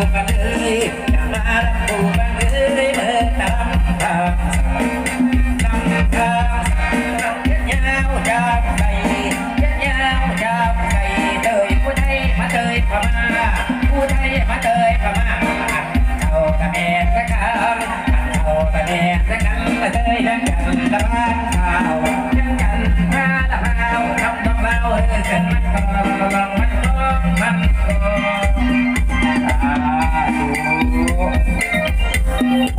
Gracias.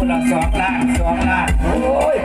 คนละสองล้านสองล้านโอ้ย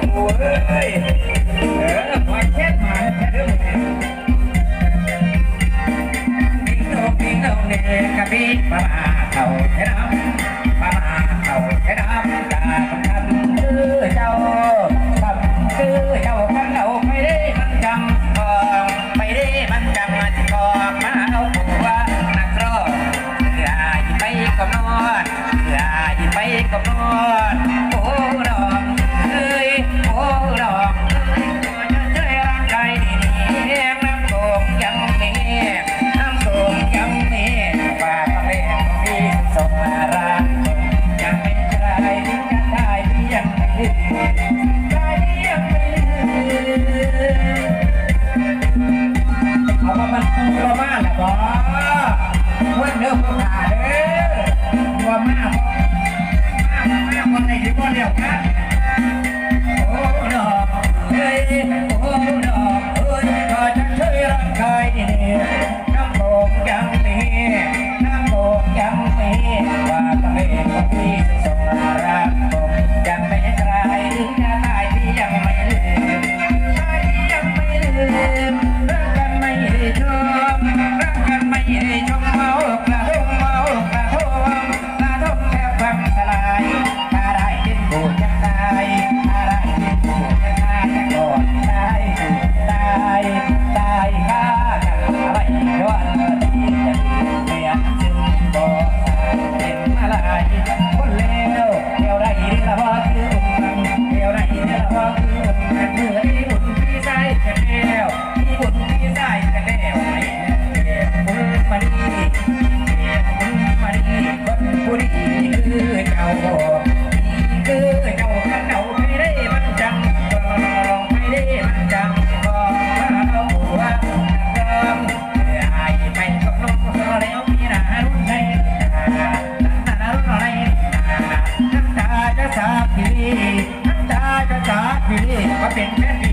มันกูว่มาแล้วบ่วันเด้อพวกขาเด้อบ่มากมากมาบ่ได้ที่บ่เดียวกันโอ้เหเฮ้ย Thank you.